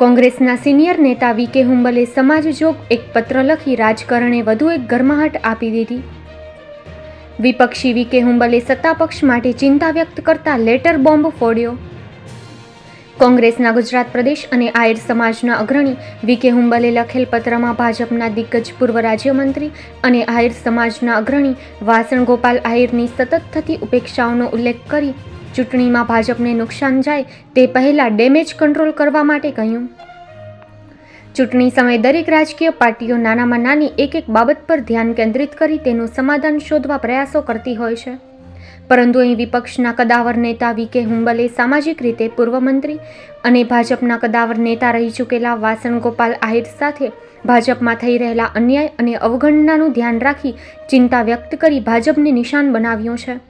કોંગ્રેસના સિનિયર નેતા વી કે હુંબલે સમાજજોગ એક પત્ર લખી રાજકારણે વધુ એક ગરમાહટ આપી દીધી. વિપક્ષી વી કે હુંબલે સત્તાપક્ષ માટે ચિંતા વ્યક્ત કરતા લેટર બોમ્બ ફોડ્યો. કોંગ્રેસના ગુજરાત પ્રદેશ અને આયર સમાજના અગ્રણી વી કે હુંબલે લખેલ પત્રમાં ભાજપના દિગ્ગજ પૂર્વ રાજ્યમંત્રી અને આયર સમાજના અગ્રણી વાસણ ગોપાલ આયરની સતત થતી ઉપેક્ષાઓનો ઉલ્લેખ કરી ચૂંટણીમાં ભાજપને નુકસાન જાય તે પહેલાં ડેમેજ કંટ્રોલ કરવા માટે કહ્યું. ચૂંટણી સમયે દરેક રાજકીય પાર્ટીઓ નાનામાં નાની એક એક બાબત પર ધ્યાન કેન્દ્રિત કરી તેનું સમાધાન શોધવા પ્રયાસો કરતી હોય છે. પરંતુ અહીં વિપક્ષના કદાવર નેતા વી કે હુંબલે સામાજિક રીતે પૂર્વ મંત્રી અને ભાજપના કદાવર નેતા રહી ચૂકેલા વાસણ ગોપાલ આહિર સાથે ભાજપમાં થઈ રહેલા અન્યાય અને અવગણનાનું ધ્યાન રાખી ચિંતા વ્યક્ત કરી ભાજપને નિશાન બનાવ્યું છે.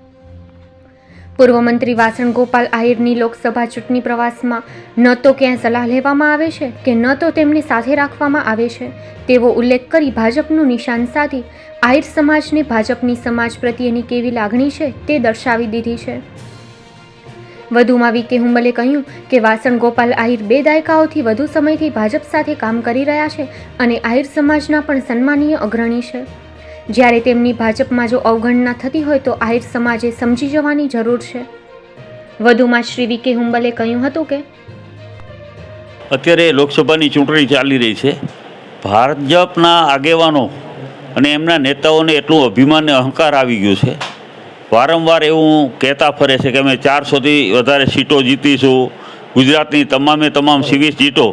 પૂર્વ મંત્રી વાસણ ગોપાલ આહિરની લોકસભા ચૂંટણી પ્રવાસમાં ન તો ક્યાંય સલાહ લેવામાં આવે છે કે ન તો તેમને સાથે રાખવામાં આવે છે? તેવો ઉલ્લેખ કરી ભાજપનું નિશાન સાધી આહિર સમાજને ભાજપની સમાજ પ્રત્યેની કેવી લાગણી છે તે દર્શાવી દીધી છે. વધુમાં વી કે હુંબલે કહ્યું કે વાસણ ગોપાલ આહિર બે દાયકાઓથી વધુ સમયથી ભાજપ સાથે કામ કરી રહ્યા છે અને આહિર સમાજના પણ સન્માનીય અગ્રણી છે. જ્યારે તેમની ભાજપમાં જો અવગણના થતી હોય તો આહિર સમાજે સમજી જવાની જરૂર છે. વધુમાં શ્રી વી કે હુંબલે કહ્યું હતું કે, અત્યારે લોકસભાની ચૂંટણી ચાલી રહી છે. ભાજપના આગેવાનો અને એમના નેતાઓને એટલું અભિમાન અને અહંકાર આવી ગયું છે. વારંવાર એવું કહેતા ફરે છે કે અમે ચારસોથી વધારે સીટો જીતીશું. ગુજરાતની તમામે તમામ સીવીસ સીટો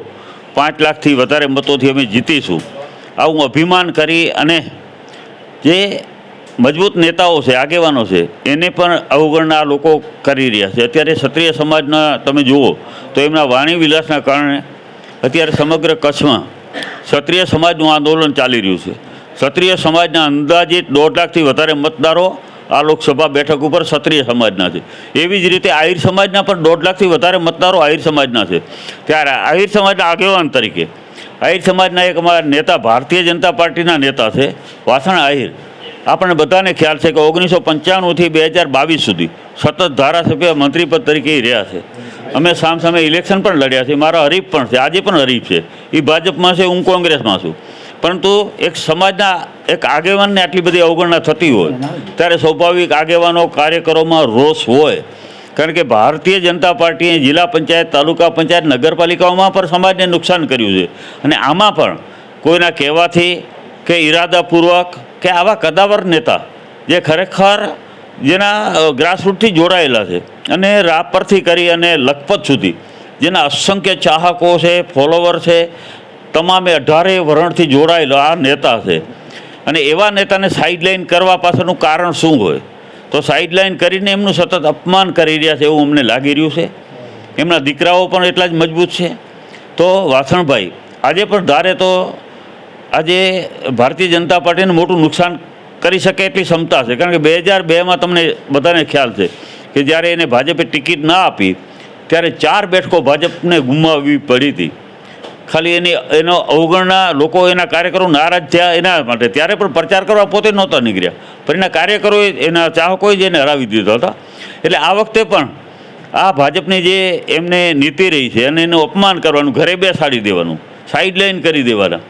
પાંચ લાખથી વધારે મતોથી અમે જીતીશું. આવું અભિમાન કરી અને જે મજબૂત નેતાઓ છે, આગેવાનો છે, એને પણ અવગણના લોકો કરી રહ્યા છે. અત્યારે ક્ષત્રિય સમાજના તમે જુઓ, તો એમના વાણી વિલાસના કારણે અત્યારે સમગ્ર કચ્છમાં ક્ષત્રિય સમાજનું આંદોલન ચાલી રહ્યું છે. ક્ષત્રિય સમાજના અંદાજિત દોઢ લાખથી વધારે મતદારો આ લોકસભા બેઠક ઉપર ક્ષત્રિય સમાજના છે. એવી જ રીતે આહિર સમાજના પણ દોઢ લાખથી વધારે મતદારો આહિર સમાજના છે. ત્યારે આહિર સમાજના આગેવાન તરીકે આહિર સમાજના એક અમારા નેતા, ભારતીય જનતા પાર્ટીના નેતા છે, વાસણ આહિર. આપણને બધાને ખ્યાલ છે કે ઓગણીસો પંચાણુંથી બે હજાર બાવીસ સુધી સતત ધારાસભ્ય મંત્રીપદ તરીકે રહ્યા છે. અમે સામ સામે ઇલેક્શન પણ લડ્યા છે, મારા હરીફ પણ છે, આજે પણ હરીફ છે. એ ભાજપમાં છે, હું કોંગ્રેસમાં છું. પરંતુ એક સમાજના એક આગેવાનને આટલી બધી અવગણના થતી હોય, ત્યારે સ્વાભાવિક આગેવાનો કાર્યકરોમાં રોષ હોય. કારણ કે ભારતીય જનતા પાર્ટીએ જિલ્લા પંચાયત, તાલુકા પંચાયત, નગરપાલિકાઓમાં પણ સમાજને નુકસાન કર્યું છે. અને આમાં પણ કોઈના કહેવાથી કે ઈરાદાપૂર્વક કે આવા કદાવર નેતા જે ખરેખર જેના ગ્રાસરૂટથી જોડાયેલા છે અને રાપ પરથી કરી અને લખપત સુધી જેના અસંખ્ય ચાહકો છે, ફોલોવર છે, તમામે અઢારે વરણથી જોડાયેલો આ નેતા છે. અને એવા નેતાને સાઇડલાઇન કરવા પાછળનું કારણ શું હોય? તો સાઇડલાઇન કરીને એમનું સતત અપમાન કરી રહ્યા છે એવું અમને લાગી રહ્યું છે. એમના દીકરાઓ પણ એટલા જ મજબૂત છે. તો વાસણભાઈ, આજે પણ ધારે તો આજે ભારતીય જનતા પાર્ટીને મોટું નુકસાન કરી શકે એટલી ક્ષમતા છે. કારણ કે બે હજાર બેમાં તમને બધાને ખ્યાલ છે કે જ્યારે એને ભાજપે ટિકિટ ના આપી, ત્યારે ચાર બેઠકો ભાજપને ગુમાવવી પડી હતી. ખાલી એની, એનો અવગણના લોકો એના કાર્યકરો નારાજ થયા એના માટે. ત્યારે પણ પ્રચાર કરવા પોતે નહોતા નીકળ્યા. પણ એના કાર્યકરોએ એના ચાહકોએ જ એને હરાવી દીધા હતા. એટલે આ વખતે પણ આ ભાજપની જે એમને નીતિ રહી છે અને એનું અપમાન કરવાનું, ઘરે બેસાડી દેવાનું સાઇડલાઇન કરી દેવાના,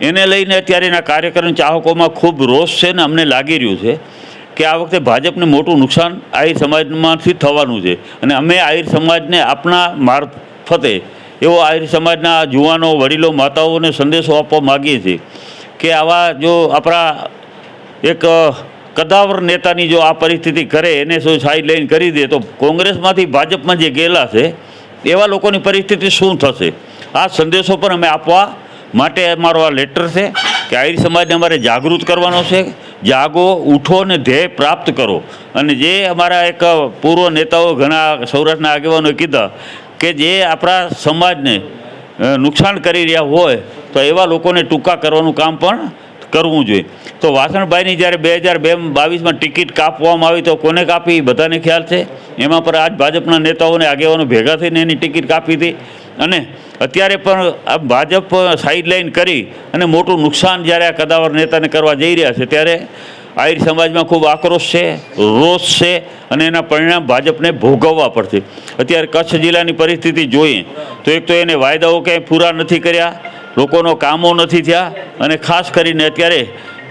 એને લઈને અત્યારે એના કાર્યકરો ચાહકોમાં ખૂબ રોષ છે ને અમને લાગી રહ્યું છે કે આ વખતે ભાજપને મોટું નુકસાન આહિર સમાજમાંથી થવાનું છે. અને અમે આહિર સમાજને આપણા મારફતે એવો આહિર સમાજના જુવાનો, વડીલો, માતાઓને સંદેશો આપવા માગીએ છીએ કે આવા જો આપણા એક કદાવર નેતાની જો આ પરિસ્થિતિ કરે, એને શું સાઈડ સાઇડલાઇન કરી દે, તો કોંગ્રેસમાંથી ભાજપમાં જે ગયેલા છે, એવા લોકોની પરિસ્થિતિ શું થશે? આ સંદેશો પણ અમે આપવા માટે અમારો આ લેટર છે કે આહિર સમાજને અમારે જાગૃત કરવાનો છે. જાગો, ઉઠો અને ધ્યેય પ્રાપ્ત કરો. અને જે અમારા એક પૂર્વ નેતાઓ ઘણા સૌરાષ્ટ્રના આગેવાનોએ કીધા કે જે આપણા સમાજને નુકસાન કરી રહ્યા હોય, તો એવા લોકોને ટૂંકા કરવાનું કામ પણ કરવું જોઈએ. તો વાસણભાઈની જ્યારે બે હજાર બે બાવીસમાં ટિકિટ કાપવામાં આવી તો કોને કાપી? બધાને ખ્યાલ છે. એમાં પણ આજ ભાજપના નેતાઓને આગેવાનો ભેગા થઈને એની ટિકિટ કાપી હતી. અને અત્યારે પણ આ ભાજપ સાઇડલાઇન કરી અને મોટું નુકસાન જ્યારે આ કદાવર નેતાને કરવા જઈ રહ્યા છે, ત્યારે આહિર સમાજમાં ખૂબ આક્રોશ છે, રોષ છે અને એના પરિણામ ભાજપને ભોગવવા પડશે. અત્યારે કચ્છ જિલ્લાની પરિસ્થિતિ જોઈએ તો એક તો એને વાયદાઓ ક્યાંય પૂરા નથી કર્યા. લોકોનો કામો નથી થયા અને ખાસ કરીને અત્યારે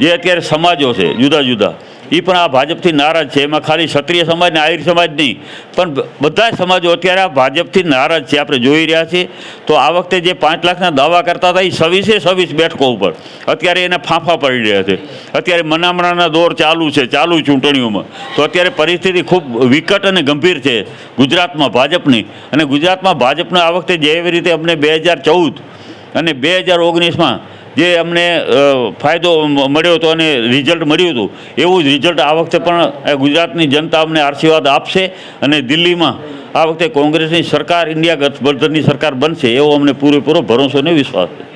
જે અત્યારે સમાજો છે, જુદા જુદા એ પણ આ ભાજપથી નારાજ છે. એમાં ખાલી ક્ષત્રિય સમાજ ને આહિર સમાજ નહીં, પણ બધા સમાજો અત્યારે આ ભાજપથી નારાજ છે. આપણે જોઈ રહ્યા છીએ. તો આ વખતે જે પાંચ લાખના દાવા કરતા હતા એ સવીસે સવીસ બેઠકો ઉપર. અત્યારે એને ફાંફા પડી રહ્યા છે. અત્યારે મનામણાના દોર ચાલુ છે, ચાલુ ચૂંટણીઓમાં. તો અત્યારે પરિસ્થિતિ ખૂબ વિકટ અને ગંભીર છે ગુજરાતમાં ભાજપની. અને ગુજરાતમાં ભાજપના આ વખતે જેવી રીતે અમને બે હજાર ચૌદ અને બે હજાર ઓગણીસમાં જે અમને ફાયદો મળ્યો હતો અને રિઝલ્ટ મળ્યું હતું, એવું જ રિઝલ્ટ આ વખતે પણ ગુજરાતની જનતા અમને આશીર્વાદ આપશે અને દિલ્હીમાં આ વખતે કોંગ્રેસની સરકાર, ઇન્ડિયા ગઠબંધનની સરકાર બનશે એવો અમને પૂરેપૂરો ભરોસો અને વિશ્વાસ છે.